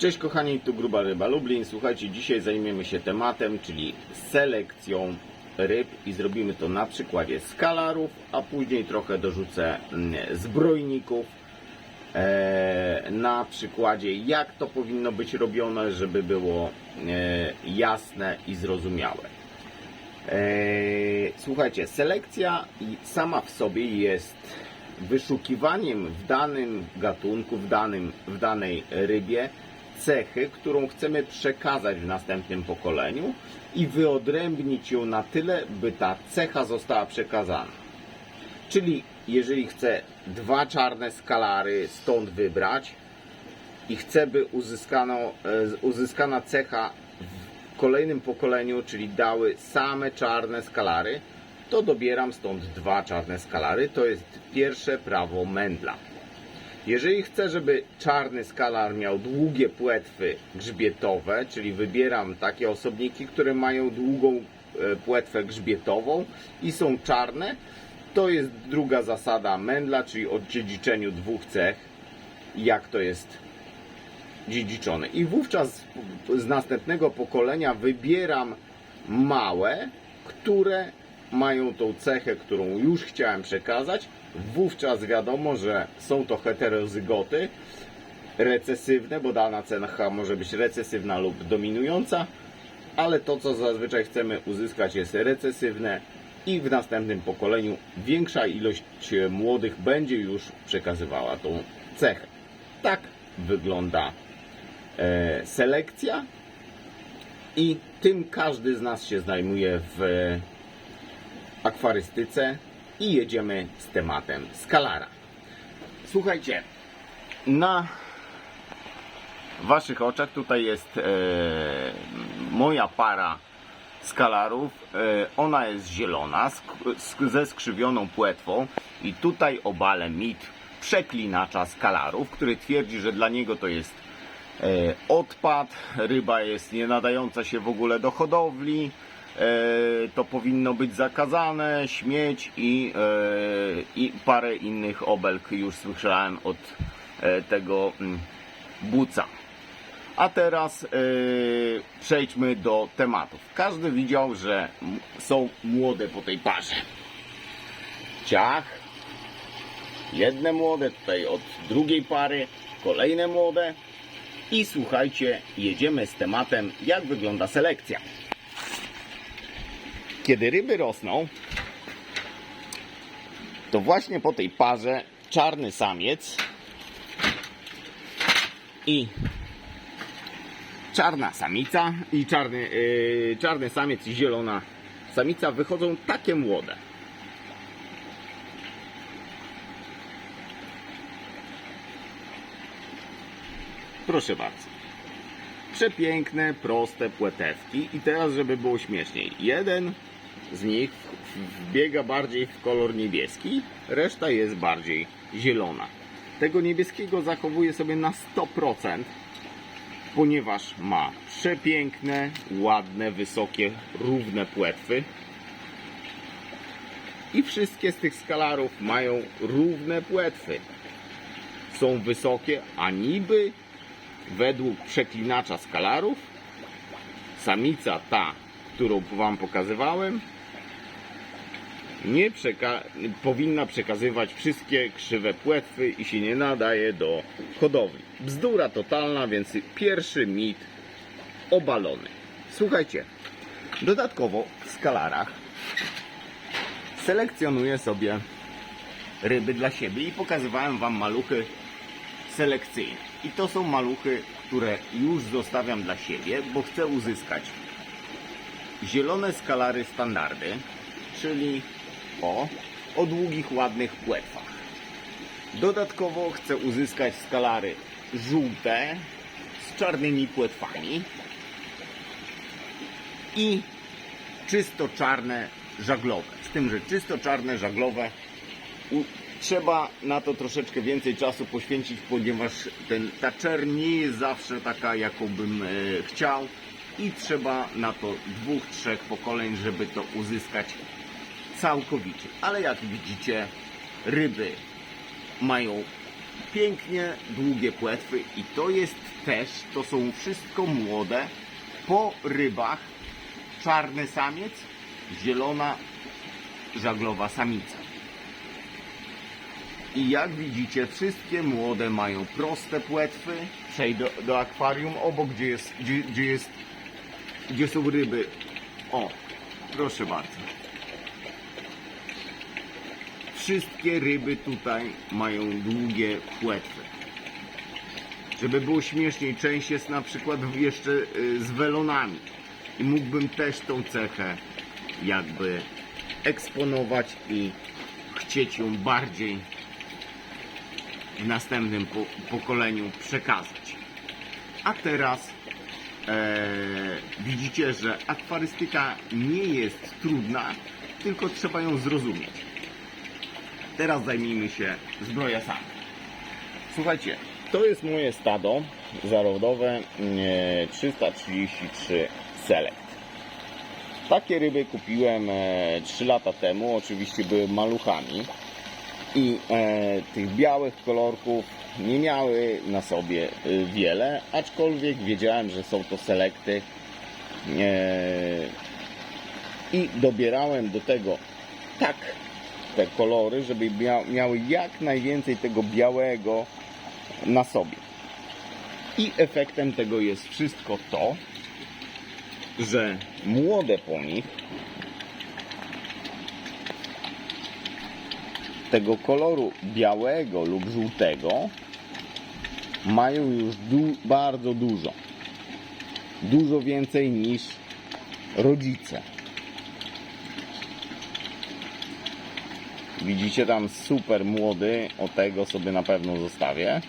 Cześć kochani, tu Gruba Ryba Lublin. Słuchajcie, dzisiaj zajmiemy się tematem, czyli selekcją ryb i zrobimy to na przykładzie skalarów, a później trochę dorzucę mm, zbrojników. E, na przykładzie jak to powinno być robione, żeby było e, jasne i zrozumiałe. E, Słuchajcie, selekcja sama w sobie jest wyszukiwaniem w danym gatunku, w, danym, w danej rybie cechy, którą chcemy przekazać w następnym pokoleniu i wyodrębnić ją na tyle, by ta cecha została przekazana. Czyli jeżeli chcę dwa czarne skalary stąd wybrać i chcę, by uzyskano, e, uzyskana cecha w kolejnym pokoleniu, czyli dały same czarne skalary, to dobieram stąd dwa czarne skalary. To jest pierwsze prawo Mendla. Jeżeli chcę, żeby czarny skalar miał długie płetwy grzbietowe, czyli wybieram takie osobniki, które mają długą e, płetwę grzbietową i są czarne, to jest druga zasada Mendla, czyli o dziedziczeniu dwóch cech, jak to jest dziedziczone. I wówczas z następnego pokolenia wybieram małe, które mają tą cechę, którą już chciałem przekazać. Wówczas wiadomo, że są to heterozygoty recesywne, bo dana cecha może być recesywna lub dominująca, ale to, co zazwyczaj chcemy uzyskać, jest recesywne i w następnym pokoleniu większa ilość młodych będzie już przekazywała tą cechę. Tak wygląda e, selekcja i tym każdy z nas się zajmuje w akwarystyce i jedziemy z tematem skalara. Słuchajcie, na waszych oczach tutaj jest e, moja para skalarów. E, ona jest zielona, sk- sk- ze skrzywioną płetwą i tutaj obale mit przeklinacza skalarów, który twierdzi, że dla niego to jest e, odpad, ryba jest nie nadająca się w ogóle do hodowli, to powinno być zakazane, śmieć i, e, i parę innych obelg już słyszałem od e, tego mm, buca. A teraz e, przejdźmy do tematów. Każdy widział, że są młode po tej parze. Ciach, jedne młode, tutaj od drugiej pary, kolejne młode. I słuchajcie, jedziemy z tematem, jak wygląda selekcja. Kiedy ryby rosną, to właśnie po tej parze czarny samiec i czarna samica i czarny, yy, czarny samiec i zielona samica wychodzą takie młode. Proszę bardzo. Przepiękne, proste płetewki. I teraz, żeby było śmieszniej. Jeden z nich wbiega bardziej w kolor niebieski, reszta jest bardziej zielona. Tego niebieskiego zachowuję sobie na 100%, ponieważ ma przepiękne, ładne, wysokie, równe płetwy. I wszystkie z tych skalarów mają równe płetwy. Są wysokie, a niby według przeklinacza skalarów samica ta, którą Wam pokazywałem, nie przeka- powinna przekazywać wszystkie krzywe płetwy i się nie nadaje do hodowli. Bzdura totalna, więc pierwszy mit obalony. Słuchajcie, dodatkowo w skalarach selekcjonuję sobie ryby dla siebie i pokazywałem Wam maluchy selekcyjne. I to są maluchy, które już zostawiam dla siebie, bo chcę uzyskać zielone skalary standardy, czyli o, o długich, ładnych płetwach. Dodatkowo chcę uzyskać skalary żółte z czarnymi płetwami i czysto czarne żaglowe. Z tym, że czysto czarne żaglowe trzeba na to troszeczkę więcej czasu poświęcić, ponieważ ten, ta czerń nie jest zawsze taka, jaką bym e, chciał i trzeba na to dwóch, trzech pokoleń, żeby to uzyskać całkowicie. Ale jak widzicie, ryby mają pięknie długie płetwy i to jest też, to są wszystko młode po rybach czarny samiec, zielona żaglowa samica. I jak widzicie, wszystkie młode mają proste płetwy. Przejdę do akwarium obok, gdzie jest, gdzie, gdzie jest, gdzie są ryby. O, proszę bardzo. Wszystkie ryby tutaj mają długie płetwy. Żeby było śmieszniej, część jest na przykład jeszcze y, z welonami. I mógłbym też tą cechę jakby eksponować i chcieć ją bardziej w następnym po pokoleniu przekazać. A teraz widzicie, że akwarystyka nie jest trudna, tylko trzeba ją zrozumieć. Teraz zajmijmy się zbrojasami. Słuchajcie, to jest moje stado zarodowe e, 333 Select. Takie ryby kupiłem e, 3 lata temu, oczywiście były maluchami i e, tych białych kolorków nie miały na sobie e, wiele, aczkolwiek wiedziałem, że są to selekty e, i dobierałem do tego tak te kolory, żeby mia miały jak najwięcej tego białego na sobie. I efektem tego jest wszystko to, że młode po nich tego koloru białego lub żółtego mają już du bardzo dużo. Dużo więcej niż rodzice. Widzicie tam super młody, o tego sobie na pewno zostawię.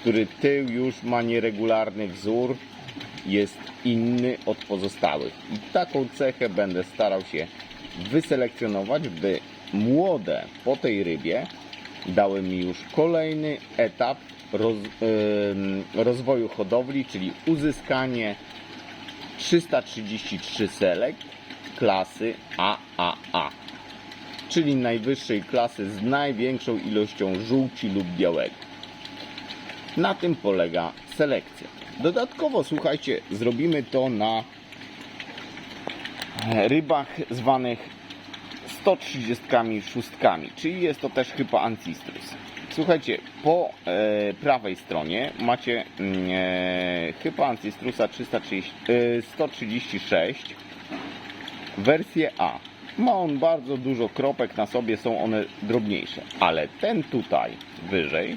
Który tył już ma nieregularny wzór, jest inny od pozostałych. I taką cechę będę starał się wyselekcjonować, by młode po tej rybie dały mi już kolejny etap roz, rozwoju hodowli, czyli uzyskanie 333 select klasy AAA, czyli najwyższej klasy z największą ilością żółci lub białego. Na tym polega selekcja. Dodatkowo, słuchajcie, zrobimy to na rybach zwanych 136, czyli jest to też chyba Ancistrus. Słuchajcie, po e, prawej stronie macie mm, e, chyba Ancistrusa 330, e, 136 wersję A. Ma on bardzo dużo kropek na sobie, są one drobniejsze, ale ten tutaj wyżej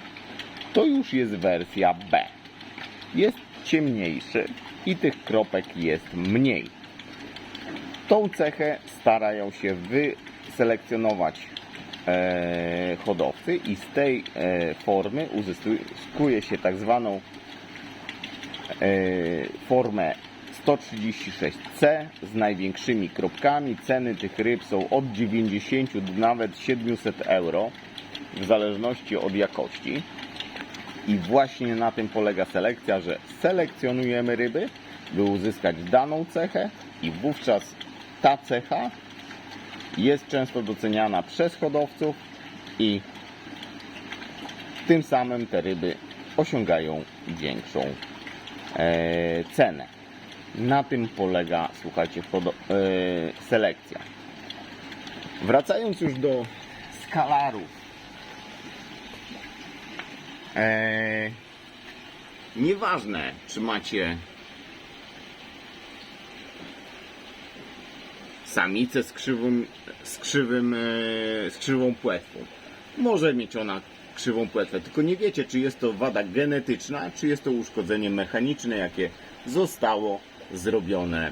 to już jest wersja B. Jest ciemniejszy i tych kropek jest mniej. Tą cechę starają się wyselekcjonować e, hodowcy i z tej e, formy uzyskuje się tak zwaną e, formę 136C z największymi kropkami. Ceny tych ryb są od 90 do nawet 700 euro w zależności od jakości. I właśnie na tym polega selekcja, że selekcjonujemy ryby, by uzyskać daną cechę i wówczas ta cecha jest często doceniana przez hodowców i tym samym te ryby osiągają większą e, cenę. Na tym polega, słuchajcie, e, selekcja. Wracając już do skalarów. E, nieważne, czy macie samicę z, krzywym, z, krzywym, e, z krzywą płetwą. Może mieć ona krzywą płetwę, tylko nie wiecie, czy jest to wada genetyczna, czy jest to uszkodzenie mechaniczne, jakie zostało zrobione e,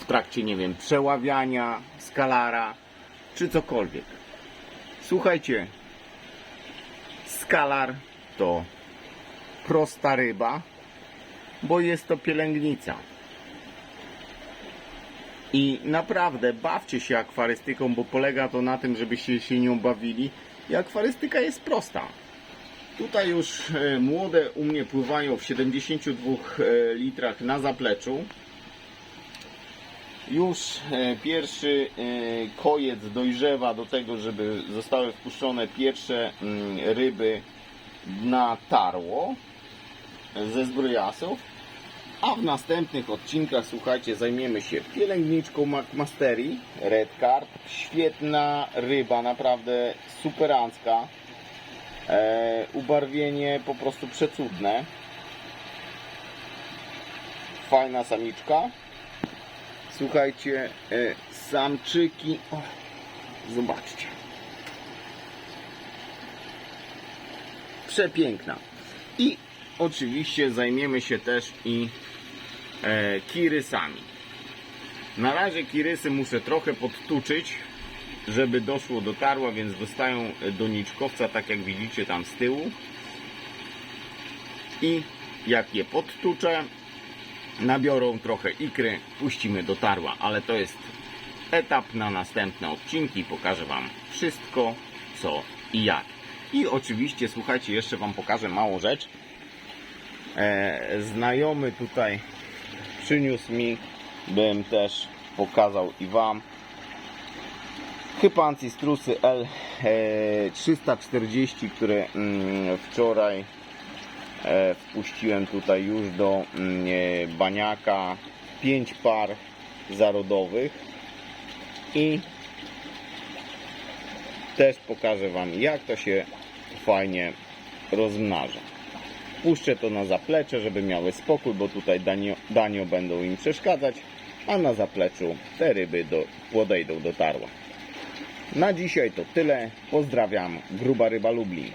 w trakcie, nie wiem, przeławiania, skalara, czy cokolwiek. Słuchajcie, skalar to prosta ryba, bo jest to pielęgnica. I naprawdę bawcie się akwarystyką, bo polega to na tym, żebyście się nią bawili. I akwarystyka jest prosta. Tutaj już e, młode u mnie pływają w 72 e, litrach na zapleczu. Już e, pierwszy kojec dojrzewa do tego, żeby zostały wpuszczone pierwsze mm, ryby na tarło ze zbrojasów. A w następnych odcinkach, słuchajcie, zajmiemy się pielęgniczką McMastery Red Card. Świetna ryba, naprawdę superancka. E, ubarwienie po prostu przecudne. Fajna samiczka. Słuchajcie, e, samczyki. O, zobaczcie. Przepiękna. I oczywiście zajmiemy się też i kirysami. Na razie kirysy muszę trochę podtuczyć, żeby doszło do tarła, więc dostają doniczkowca, tak jak widzicie tam z tyłu. I jak je podtuczę, nabiorą trochę ikry, puścimy do tarła, ale to jest etap na następne odcinki. Pokażę Wam wszystko, co i jak. I oczywiście, słuchajcie, jeszcze Wam pokażę małą rzecz. E, znajomy tutaj przyniósł mi, bym też pokazał i Wam. Hypanci strusy L340, które mm, wczoraj e, wpuściłem tutaj już do mm, e, baniaka 5 par zarodowych i też pokażę Wam jak to się fajnie rozmnaża. Puszczę to na zaplecze, żeby miały spokój, bo tutaj danio, danio będą im przeszkadzać, a na zapleczu te ryby do, podejdą do tarła. Na dzisiaj to tyle. Pozdrawiam. Gruba Ryba Lublin.